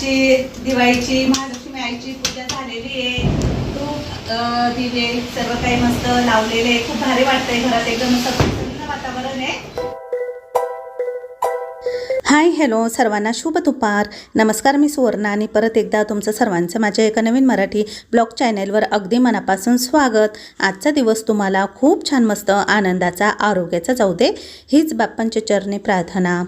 आजची दिवाळीची महालक्ष्मी आईची पूजा झालेली आहे. तूप दिवे सर्व काही मस्त लावलेले खूप भारी वाटतंय घरात. एकदम प्रसन्न वातावरण आहे. हाय हॅलो सर्वांना शुभ दुपार. नमस्कार मी सुवर्णा आणि परत एकदा तुमचं सर्वांचं माझ्या एका नवीन मराठी ब्लॉग चॅनेलवर अगदी मनापासून स्वागत. आजचा दिवस तुम्हाला खूप छान मस्त आनंदाचा आरोग्याचा जाऊ दे. हीच बाप्पांच्या चरणी प्रार्थना.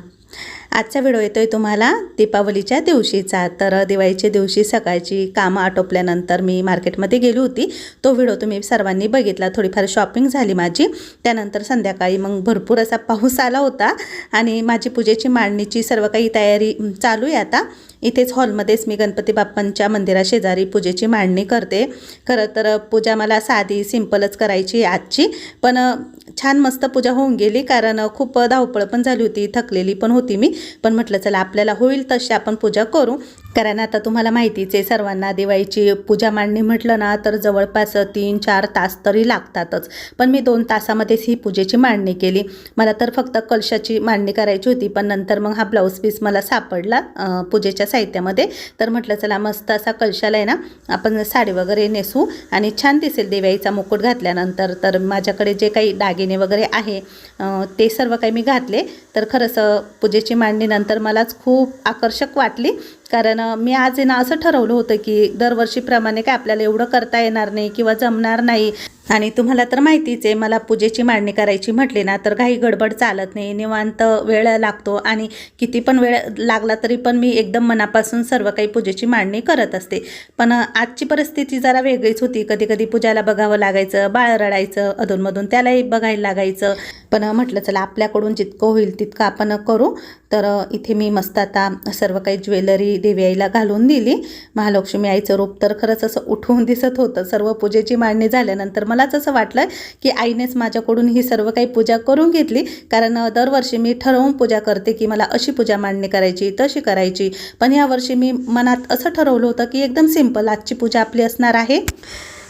आजचा व्हिडिओ येतोय तुम्हाला दीपावलीच्या दिवशीचा. तर दिवाळीच्या दिवशी सकाळची कामं आटोपल्यानंतर मी मार्केटमध्ये गेली होती. तो व्हिडिओ तुम्ही सर्वांनी बघितला. थोडीफार शॉपिंग झाली माझी. त्यानंतर संध्याकाळी मग भरपूर असा पाऊस आला होता. आणि माझी पूजेची मांडणीची सर्व काही तयारी चालू आहे आता. इथेच हॉलमध्येच मी गणपती बाप्पांच्या मंदिराशेजारी पूजेची मांडणी करते. खरं तर पूजा मला साधी सिंपलच करायची आजची. पण छान मस्त पूजा होऊन गेली कारण खूप धावपळ पण झाली होती थकलेली पण होती मी. पण म्हटलं चला आपल्याला होईल तशी आपण पूजा करू. कारण आता तुम्हाला माहितीच आहे सर्वांना दिवाळीची पूजा मांडणी म्हटलं ना तर जवळपास तीन चार तास तरी लागतातच. पण मी दोन तासामध्येच ही पूजेची मांडणी केली. मला तर फक्त कलशाची मांडणी करायची होती पण नंतर मग हा ब्लाऊज पीस मला सापडला पूजेच्या साहित्यामध्ये. तर म्हटलं चला मस्त असा कलशाला आहे ना आपण साडी वगैरे नेसू आणि छान दिसेल दिवाळीचा मुकुट घातल्यानंतर. तर माझ्याकडे जे काही दागिने वगैरे आहे ते सर्व काही मी घातले. तर खरंच पूजेची मांडणीनंतर मलाच खूप आकर्षक वाटली. कारण मी आज ना असं ठरवलं होतं की दरवर्षीप्रमाणे काय आपल्याला एवढं करता येणार नाही किंवा जमणार नाही. आणि तुम्हाला तर माहितीच आहे मला पूजेची मांडणी करायची म्हटली ना तर काही गडबड चालत नाही निवांत वेळ लागतो आणि किती पण वेळ लागला तरी पण मी एकदम मनापासून सर्व काही पूजेची मांडणी करत असते. पण आजची परिस्थिती जरा वेगळीच होती. कधी कधी पूजाला बघावं लागायचं बाळ रडायचं अधूनमधून त्यालाही बघायला लागायचं. पण म्हटलं चला आपल्याकडून जितकं होईल तितकं आपण करू. तर इथे मी मस्त आता सर्व काही ज्वेलरी देवी आईला घालून दिली. महालक्ष्मी आईचं रूप तर खरंच असं उठवून दिसत होतं. सर्व पूजेची मांडणी झाल्यानंतर मलाच असं वाटलं की आईनेच माझ्याकडून ही सर्व काही पूजा करून घेतली. कारण दरवर्षी मी ठरवून पूजा करते की मला अशी पूजा मांडणी करायची तशी करायची. पण यावर्षी मी मनात असं ठरवलं होतं की एकदम सिंपल आजची पूजा आपली असणार आहे.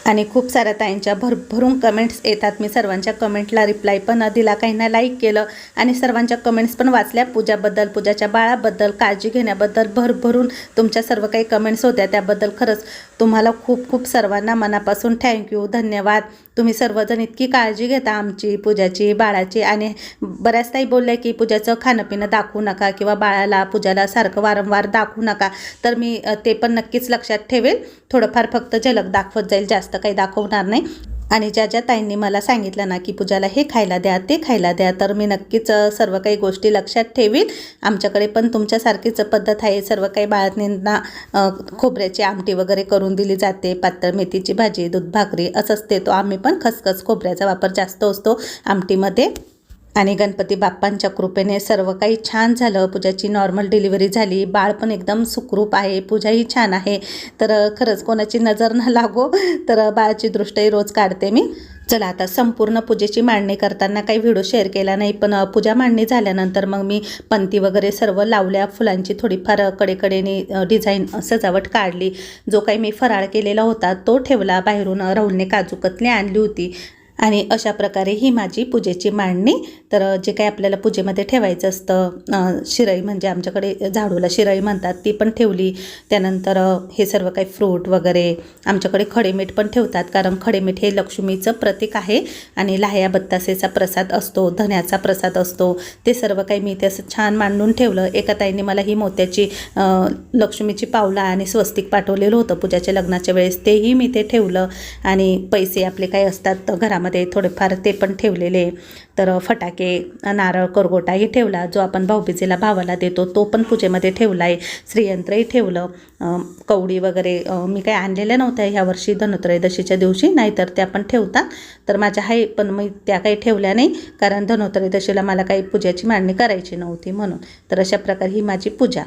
आणि खूप साऱ्या ताईंच्या भरभरून कमेंट्स येतात. मी सर्वांच्या कमेंटला रिप्लाय पण दिला काहींना लाईक केलं आणि सर्वांच्या कमेंट्स पण वाचल्या. पूजाबद्दल पूजाच्या बाळाबद्दल काळजी घेण्याबद्दल भरभरून तुमच्या सर्व काही कमेंट्स होत्या. त्याबद्दल खरंच तुम्हाला खूप खूप सर्वांना मनापासून थँक्यू धन्यवाद. तुम्ही सर्वजण इतकी काळजी घेता आमची पूजाची बाळाची आणि बऱ्याच ताई बोलल्या की पूजाचं खाणंपिणं दाखवू नका किंवा बाळाला पूजाला सारखं वारंवार दाखवू नका. तर मी ते पण नक्कीच लक्षात ठेवेल. थोडंफार फक्त झलक दाखवत जाईल जास्त काही दाखवणार नाही. आणि ज्या ज्या ताईंनी मला सांगितलं ना की पूजाला हे खायला द्या ते खायला द्या तर मी नक्कीच सर्व काही गोष्टी लक्षात ठेवील आमच्याकडे पण तुमच्यासारखीच पद्धत आहे. सर्व काही बाळांना खोबऱ्याची आमटी वगैरे करून दिली जाते. पातळ मेथीची भाजी दूध भाकरी असंच देतो आम्ही पण खसखस खोबऱ्याचा वापर जास्त असतो आमटीमध्ये. आणि गणपती बाप्पांच्या कृपेने सर्व काही छान झालं. पूजाची नॉर्मल डिलिव्हरी झाली. बाळ पण एकदम सुखरूप आहे. पूजाही छान आहे. तर खरंच कोणाची नजर न लागो तर बाळाची दृष्टही रोज काढते मी. चला आता संपूर्ण पूजेची मांडणी करताना काही व्हिडिओ शेअर केला नाही पण पूजा मांडणी झाल्यानंतर मग मी पंती वगैरे सर्व लावल्या. फुलांची थोडीफार कडेकडेने डिझाईन सजावट काढली. जो काही मी फराळ केलेला होता तो ठेवला. बाहेरून राहुलने काजू कतली आणली होती. आणि अशा प्रकारे ही माझी पूजेची मांडणी. तर जे काही आपल्याला पूजेमध्ये ठेवायचं असतं शिराई म्हणजे आमच्याकडे झाडूला शिराई म्हणतात ती पण ठेवली. त्यानंतर हे सर्व काही फ्रूट वगैरे आमच्याकडे खडेमीठ पण ठेवतात. कारण खडेमीठ हे लक्ष्मीचं प्रतीक आहे आणि लाह्या बत्तासेचा प्रसाद असतो धन्याचा प्रसाद असतो. ते सर्व काही मी ते असं छान मांडून ठेवलं. एका ताईने मला ही मोत्याची लक्ष्मीची पावला आणि स्वस्तिक पाठवलेलं होतं पूजाच्या लग्नाच्या वेळेस. तेही मी ते ठेवलं. आणि पैसे आपले काही असतात घरामध्ये थोडेफार ते पण ठेवलेले तर फटाके नारळ करगोटाही ठेवला जो आपण भाऊबीजेला भावाला देतो तो पण पूजेमध्ये ठेवला आहे. श्रीयंत्रही ठेवलं. कवडी वगैरे मी काही आणलेल्या नव्हत्या ह्या वर्षी धनोत्रयोदशीच्या दिवशी नाहीतर त्या पण ठेवतात. तर माझ्या आहे पण मी त्या काही ठेवल्या नाही कारण धनोत्रयोदशीला मला काही पूजाची मांडणी करायची नव्हती म्हणून. तर अशा प्रकारे ही माझी पूजा.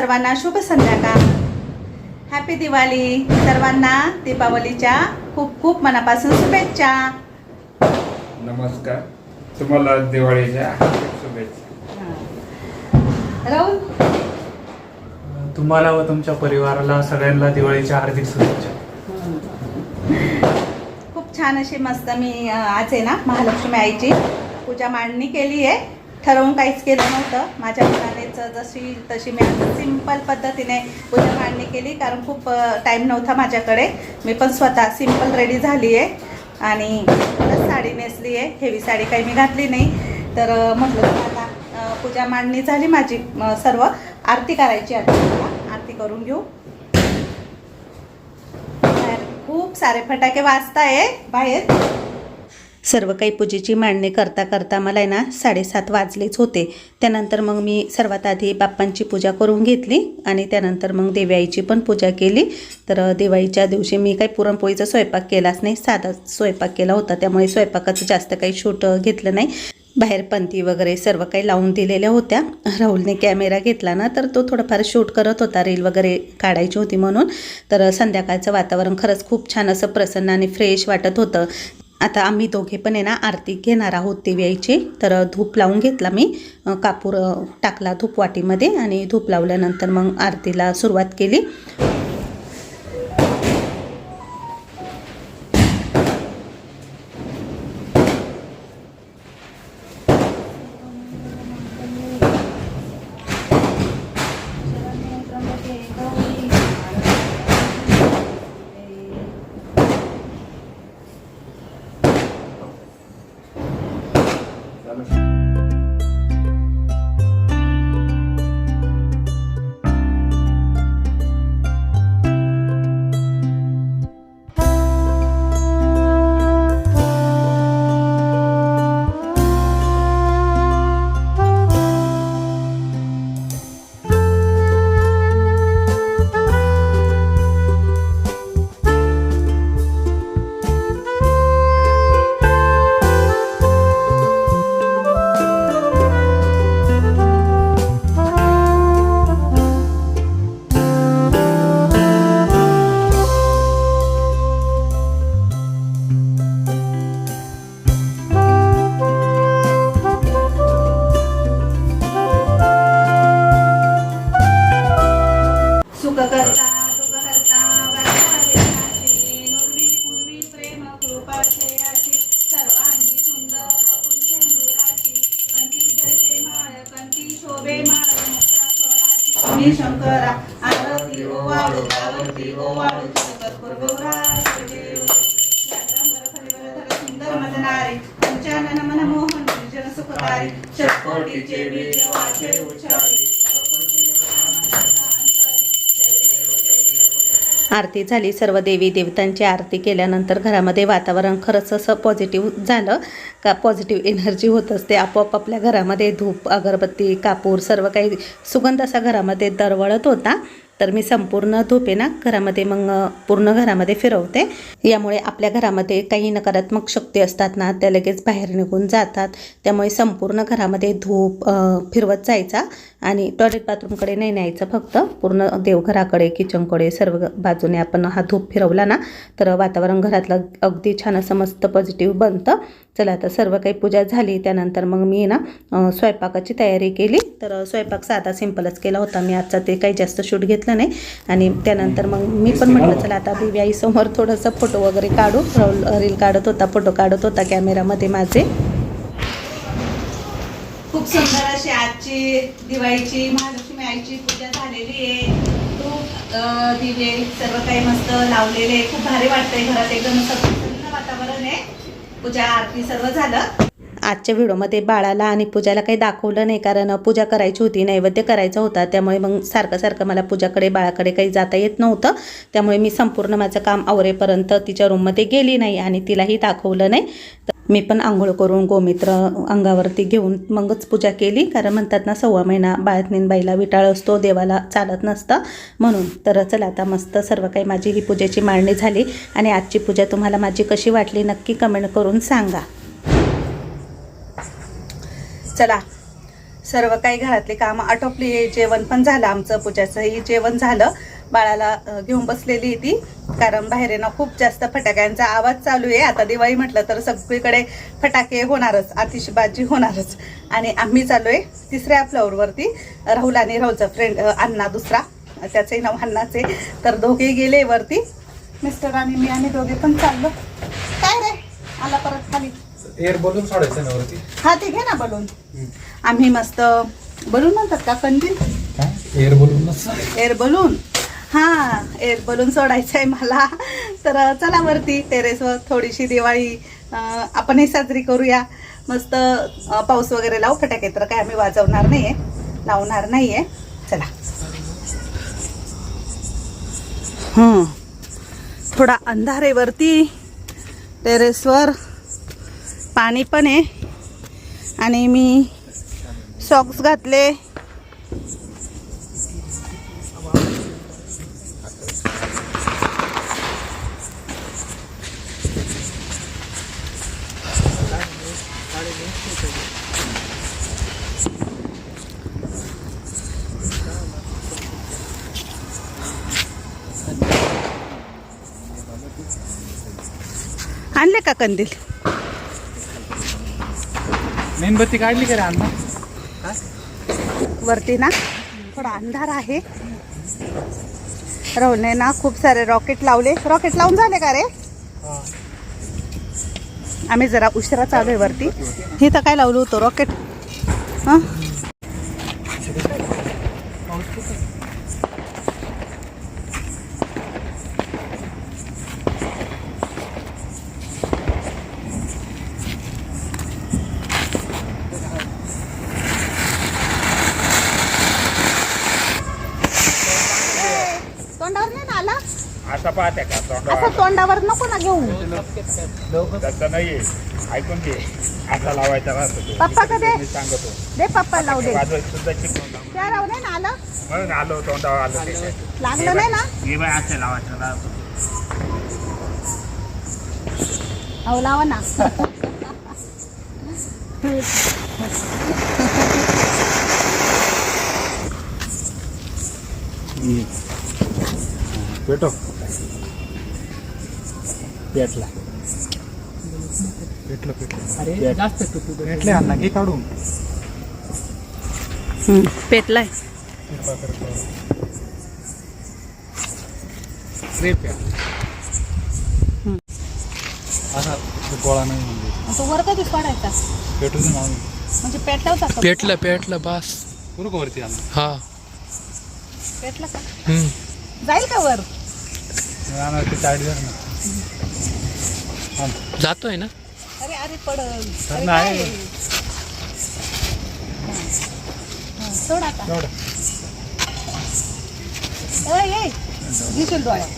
सर्वांना शुभ संध्याकाळ. हॅपी दिवाळी सर्वांना. दीपावलीच्या खूप खूप मनापासून शुभेच्छा. नमस्कार. तुम्हाला दिवाळीच्या शुभेच्छा. राहुल? तुम्हाला व तुमच्या परिवाराला सगळ्यांना दिवाळीच्या हार्दिक शुभेच्छा. खूप छान अशी मस्त मी आज आहे ना महालक्ष्मी आईची पूजा मांडणी केली आहे ठरवून काहीच केलं नव्हतं. माझ्या मनानेच जशी तशी मी आता सिंपल पद्धतीने पूजा मांडणी केली कारण खूप टाईम नव्हता माझ्याकडे. मी पण स्वतः सिंपल रेडी झाली आहे आणि साडी नेसली आहे हेवी साडी काही मी घातली नाही. तर म्हटलं आता पूजा मांडणी झाली माझी सर्व. आरती करायची आता मला. आरती करून घेऊ. खूप सारे फटाके वाजताय बाहेर. सर्व काही पूजेची मांडणी करता करता मला आहे ना साडेसात वाजलेच होते. त्यानंतर मग मी सर्वात आधी बाप्पांची पूजा करून घेतली आणि त्यानंतर मग देवाईची पण पूजा केली. तर दिवाळीच्या दिवशी मी काही पुरणपोळीचा स्वयंपाक केलाच नाही. साधा स्वयंपाक केला होता. त्यामुळे स्वयंपाकाचं जास्त काही शूट घेतलं नाही. बाहेर पंथी वगैरे सर्व काही लावून दिलेल्या होत्या. राहुलने कॅमेरा घेतला ना तर तो थोडंफार शूट करत होता. रील वगैरे काढायची होती म्हणून. तर संध्याकाळचं वातावरण खरंच खूप छान असं प्रसन्न आणि फ्रेश वाटत होतं. आता आम्ही दोघे पण आहे ना आरती घेणार आहोत दिव्याची तर धूप लावून घेतला मी. कापूर टाकला धूप वाटीमध्ये आणि धूप लावल्यानंतर मग आरतीला सुरुवात केली. 楽しみ。निर्जन सुखकारी बीज वाचे उच्चारी आरती झाली. सर्व देवी देवतांची आरती केल्यानंतर घरामध्ये वातावरण खरंच असं पॉझिटिव्ह झालं. का पॉझिटिव्ह एनर्जी होत असते. आपोआप आपल्या घरामध्ये धूप अगरबत्ती कापूर सर्व काही सुगंध असा घरामध्ये दरवळत होता. तर मी संपूर्ण धूप ना घरामध्ये मग पूर्ण घरामध्ये फिरवते. यामुळे आपल्या घरामध्ये काही नकारात्मक शक्ती असतात ना त्या लगेच बाहेर निघून जातात. त्यामुळे संपूर्ण घरामध्ये धूप फिरवत जायचा आणि टॉयलेट बाथरूमकडे नाही न्यायचं फक्त. पूर्ण देवघराकडे किचनकडे सर्व बाजूने आपण हा धूप फिरवला ना तर वातावरण घरातलं अगदी छान असं मस्त पॉझिटिव्ह बनतं. चला आता सर्व काही पूजा झाली त्यानंतर मग मी ना स्वयंपाकाची तयारी केली. तर स्वयंपाक साधा सिंपलच केला होता. मी आजचा ते काही जास्त शूट घेतलं नाही. आणि त्यानंतर मग मी पण म्हटलं चला आता दिव्याईसमोर थोडंसं फोटो वगैरे काढू. राहुल रील काढत होता फोटो काढत होता कॅमेरामध्ये माझे. खूप सुंदर अशी आजची दिवाळीची महालक्ष्मी आईची पूजा झालेली आहे. खूप दिवे सर्व काही मस्त लावलेले खूप भारी वाटतंय घरात. एकदम असं प्रसन्न वातावरण आहे. पूजा आरती सर्व झालं. आजच्या व्हिडिओमध्ये बाळाला आणि पूजाला काही दाखवलं नाही कारण पूजा करायची होती नैवेद्य करायचा होता त्यामुळे मग सारखं सारखं मला पूजाकडे बाळाकडे काही जाता येत नव्हतं. त्यामुळे मी संपूर्ण माझं काम आवरेपर्यंत तिच्या रूममध्ये गेली नाही आणि तिलाही दाखवलं नाही. तर मी पण आंघोळ करून गोमित्र अंगावरती घेऊन मगच पूजा केली. कारण म्हणतात ना सव्वा महिना बाळातनीन बाईला विटाळ असतो देवाला चालत नसतं. म्हणून तर चला आता मस्त सर्व काही माझी ही पूजेची मांडणी झाली. आणि आजची पूजा तुम्हाला माझी कशी वाटली नक्की कमेंट करून सांगा. चला. सर्व काही घरातली कामं आटोपली. जेवण पण झालं आमचं पूजाचंही जेवण झालं. बाळाला घेऊन बसलेली ती. कारण बाहेर आहे ना खूप जास्त फटाक्यांचा आवाज चालू आहे. आता दिवाळी म्हटलं तर सगळीकडे फटाके होणारच आतिषबाजी होणारच. आणि आम्ही चाललोय तिसऱ्या फ्लोअरवरती राहुल आणि राहुलचा फ्रेंड अण्णा दुसरा. त्याचंही नाव अण्णाच आहे. तर दोघे गेले वरती. मिस्टर आणि मी आम्ही दोघे पण चाललो. काय रे? आला परत खाली. एअर बलून सोडायचं ना वरती? हा ते घे ना बलून. आम्ही मस्त बलून म्हणतात का? कंदील? Air balloon air balloon. हां एअर बलून सोडायचं आहे मला. तर चला वरती टेरेसवर थोडीशी दिवाळी आपणही साजरी करूया. मस्त पाऊस वगैरे लावू फटाके तर काय आम्ही वाजवणार नाही आहे लावणार नाही आहे चला. हं. थोडा अंधार आहे वरती. टेरेसवर पाणी पण आहे. आणि मी सॉक्स घातले. कंदील. मेणबत्ती काढली का रे अण्णा? वरती ना थोडा अंधार आहे. राहुलने ना खूप सारे रॉकेट लावले. रॉकेट लावून झाले का रे? आम्ही जरा उशिरा चालू आहे वरती. इथं काय लावलं होतं? रॉकेट. हां तोंडावर नाही ना आला आता पाहते का असं तोंडावर तोंडावर नको ना घेऊ तसं नाही ऐकून घे. आता लावायचा राहतो. पप्पा का दे मी सांगतो. दे पप्पा लावू दे. वाजवायचं सुद्धा शिकवून लावून. त्या राहू नाही ना आलं. म्हणून आलो तोंडावर आलो ते. लागलं नाही ना? हे बाय असं लावायचं राहतो. अहो लावा ना. पेटो पेटला. पेटलं पेटलं. अरे जास्त पेटले अण्णा घे काढून. पेटलाय. असा गोळा नाही म्हणजे तो वर कधीच पडायचा पेटू दे ना म्हणजे पेटला होता पेटलं पेटलं बस. करू का वरती अण्णा हा. पेटला का? हम्म. जाईल का वर? राहणार ते जण ना. जातोय ना? अरे अरे पडल. अरे नाही. काय? हा, सोड आता. एवढं ए, ए, दिसेल डोळ्यात.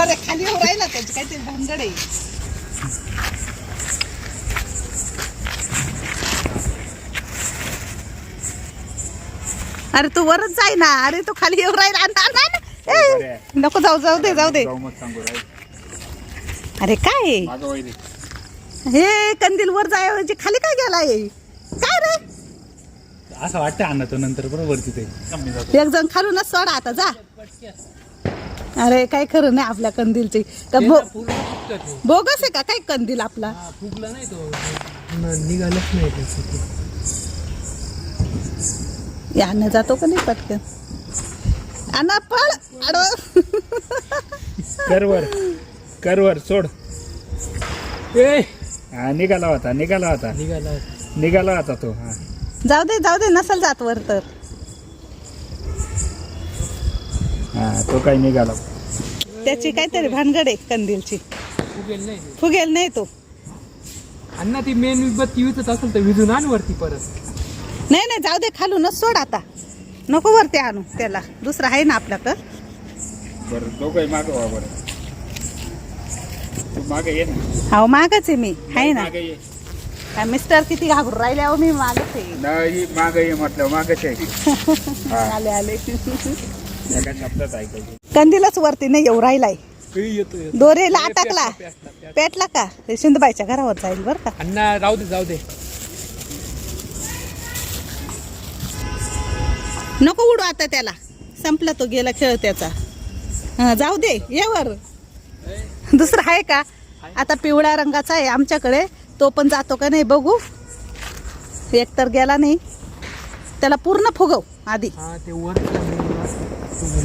अरे खाली येऊ राहिला त्याची काहीतरी भानगड आहे. अरे तू वरच जाय ना अरे तू खाली येऊ राहिला. ना, ना, ना. ए, नको जाऊ जाऊ दे जाऊ दे. जाऊ मग सांगू राहील. अरे काय? हे कंदील वर जायची खाली काय गेलाय? काय रे? असं वाटतं अण्णा तो नंतर बरोबर वरती ते. कमी जातो. एक जण खालूनच सोडा आता जा. अरे काय खरं नाही आपल्या कंदीलची. बो बोगस आहे का काय कंदील आपला? फुगला नाही तो. निघालच नाही यानं जातो का नाही पटकन? आणा पळ आडव करवर सोड. ए हा निघाला होता निघाला होता. निघाला निघाला होता तो हा. जाऊ दे जाऊ दे नसल जात वर तर. हा तो काही निघाला. त्याची काहीतरी भानगड आहे कंदीलची. फुगेल नाही. फुगेल नाही तो. अण्णा ती मेन बत्ती विचत असेल तर विजून आण वरती परत. नाही नाही जाऊ दे खालूनच सोड आता. नको वरती आणू त्याला. दुसरा आहे ना आपल्याकडं बरं तो काही मागं व्हा बरं. हो अहो मागच आहे मी. आहे ना. मिस्टर किती घाबरून राहिले अहो मी मागच आहे. माग ये म्हटलं मागच आहे. कंदीलाच वरती नाही येऊ राहिलाय. दोरेला आटकला पेटला का? शिंदबाईच्या घरावर जाईल बर का. राहू दे जाऊ दे. नको उडू आता त्याला. संपला तो गेला खेळ त्याचा. जाऊ दे येवर दुसरा आहे का? आता पिवळ्या रंगाचा आहे आमच्याकडे. तो पण जातो का नाही बघू. एक तर गेला नाही. त्याला पूर्ण फुगव आधी.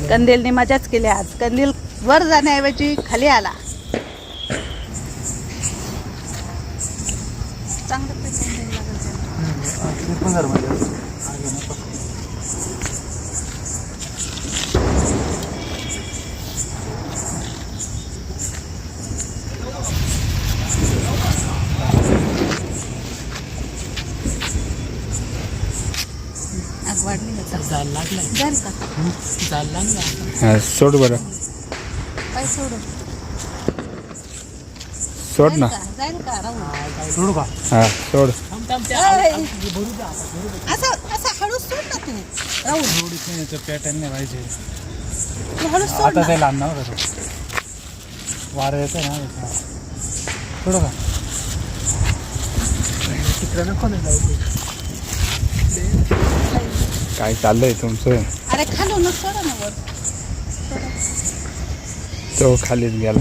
कंदीलने मजाच केली आज. कंदील वर जाण्याऐवजी खाली आला. चांगलं जायला लागलाय. जाईल का? जायला लागला हा सोड बरं. काय सोडू? सोड ना. जाईल का? जाईल का राहू सोडू का? हा सोड. थांब थांब ते ऐ. हे भरू द्या आता, भरू द्या. असं असं हळूच सोड ना तू. राहू नाही पॅटर्न नाही पाहिजे तू हळूच सोड आता ना. ते लहान नव्हतं तो. वारं येतं ना. सोडू का? तिकडं नको ना जाऊ. ते. काय चाललंय तुमचं? अरे खालून सोड ना वर. तो खालीच गेला.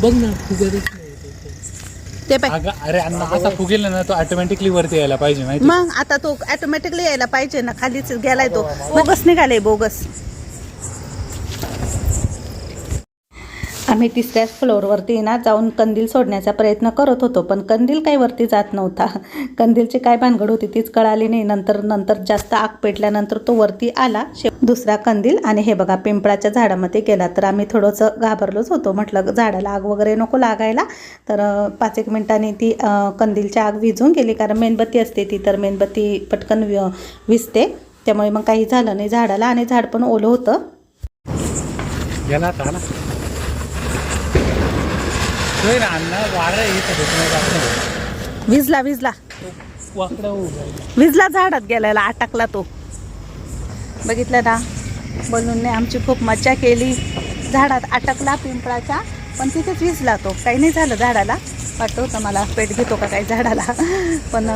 बघ ना फुगतच नाही ते. ते पाय अगं अरे अण्णा असा फुगेल ना तो ऑटोमॅटिकली वरती यायला पाहिजे माहिती मग आता तो ऑटोमॅटिकली यायला पाहिजे ना खालीच गेलाय तो. बोगस निघाले बोगस. आम्ही तिसऱ्याच फ्लोअरवरती ना जाऊन कंदील सोडण्याचा प्रयत्न करत होतो पण कंदील काही वरती जात नव्हता. कंदीलची काय भानगड होती तीच कळाली नाही. नंतर नंतर जास्त आग पेटल्यानंतर तो वरती आला. शे दुसरा कंदील आणि हे बघा पिंपळाच्या झाडामध्ये गेला. तर आम्ही थोडंसं घाबरलोच होतो. म्हटलं झाडाला आग वगैरे नको लागायला. तर पाच एक मिनिटांनी ती कंदीलची आग विझून गेली. कारण मेणबत्ती असते ती तर मेणबत्ती पटकन वि त्यामुळे मग काही झालं नाही झाडाला आणि झाड पण ओलं होतं. गेला आता ना होय ना अण्णा वारं येत. विजला विजला. वाकडा उभा आहे. विजला झाडात गेलेला अटकला तो. बघितलं ना बलूनने आमची खूप मज्जा केली. झाडात अटकला पिंपळाच्या पण तिथेच विजला तो. काही नाही झालं झाडाला. वाटतं होतं मला पेट घेतो का काही झाडाला. पण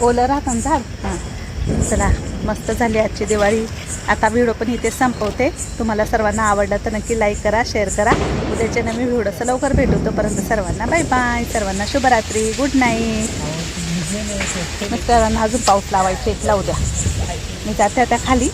ओलं राहतं ना झाड. हां. चला. मस्त झाली आजची दिवाळी. आता व्हिडिओ पण इथे संपवते. तुम्हाला सर्वांना आवडला तर नक्की लाईक करा शेअर करा. उद्याच्या नवीन व्हिडिओचं लवकर भेटू. तोपर्यंत सर्वांना बाय बाय सर्वांना शुभरात्री. गुड नाईट मग सर्वांना अजून पाऊस लावायचे लावू द्या. मी जाते आता खाली.